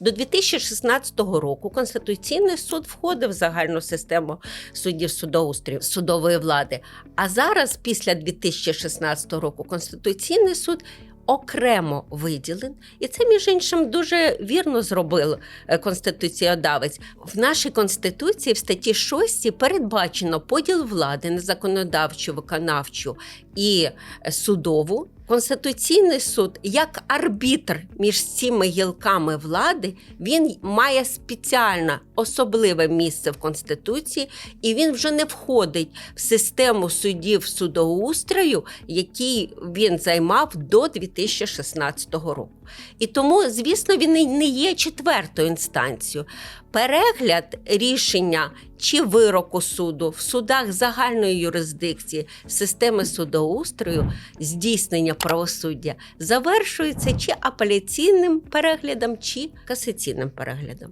До 2016 року Конституційний суд входив в загальну систему суддів судоустрів судової влади. А зараз, після 2016 року, Конституційний суд окремо виділен, і це між іншим дуже вірно зробив е, конституціодавець. В нашій конституції в статті 6 передбачено поділ влади на законодавчу, виконавчу і е, судову. Конституційний суд, як арбітр між цими гілками влади, він має спеціальне особливе місце в Конституції, і він вже не входить в систему судів судоустрою, який він займав до 2016 року. І тому, звісно, він не є четвертою інстанцією. Перегляд рішення чи вироку суду в судах загальної юрисдикції системи судоустрою здійснення правосуддя завершується чи апеляційним переглядом, чи касаційним переглядом.